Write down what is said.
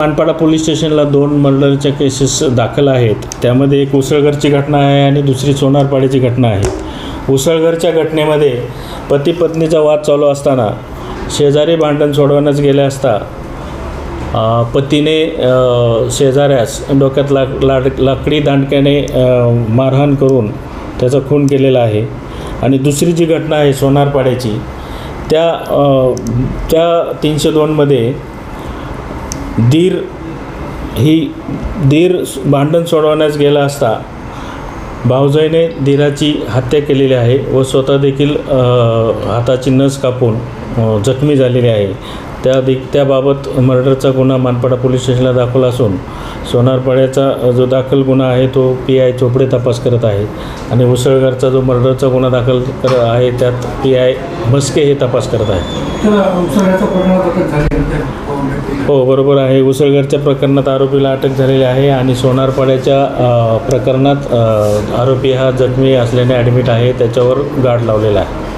Manpada police स्टेशनला दोन मर्डरच्या cases दाखल आहेत. त्यामध्ये एक उसळगरची घटना आहे आणि दुसरी सोनारपाड्याची घटना आहे. उसळगरच्या घटनेमध्ये पती पत्नीचा वाद चालू असताना शेजारी भांडण सोडवण्यास गेले असता पतीने शेजाऱ्यास डोक्यात लाक लाड लाकडी दांडक्याने मारहाण करून त्याचा खून केलेला आहे. आणि दुसरी जी घटना आहे सोनारपाड्याची त्या त्या तीनशे दोनमध्ये दीर ही दीर भांडण सोडवण्यास गेला असता भाऊजाईने धीराची हत्या केलेली आहे व स्वतः देखील हाताची नस कापून जखमी झालेली आहे. त्या दे त्याबाबत मर्डरचा गुन्हा मानपाडा पोलीस स्टेशनला दाखल असून सोनारपाड्याचा जो दाखल गुन्हा आहे तो पी आय चोपडे तपास करत आहे आणि उसळगडचा जो मर्डरचा गुन्हा दाखल कर आहे त्यात पी आय म्हस्के हे तपास करत आहे. हो बरोबर आहे. उसळगरच्या प्रकरणात आरोपीला अटक झालेली आहे आणि सोनारपाड्याच्या प्रकरणात आरोपी हा जखमी असल्याने ॲडमिट आहे. त्याच्यावर गार्ड लावलेला आहे.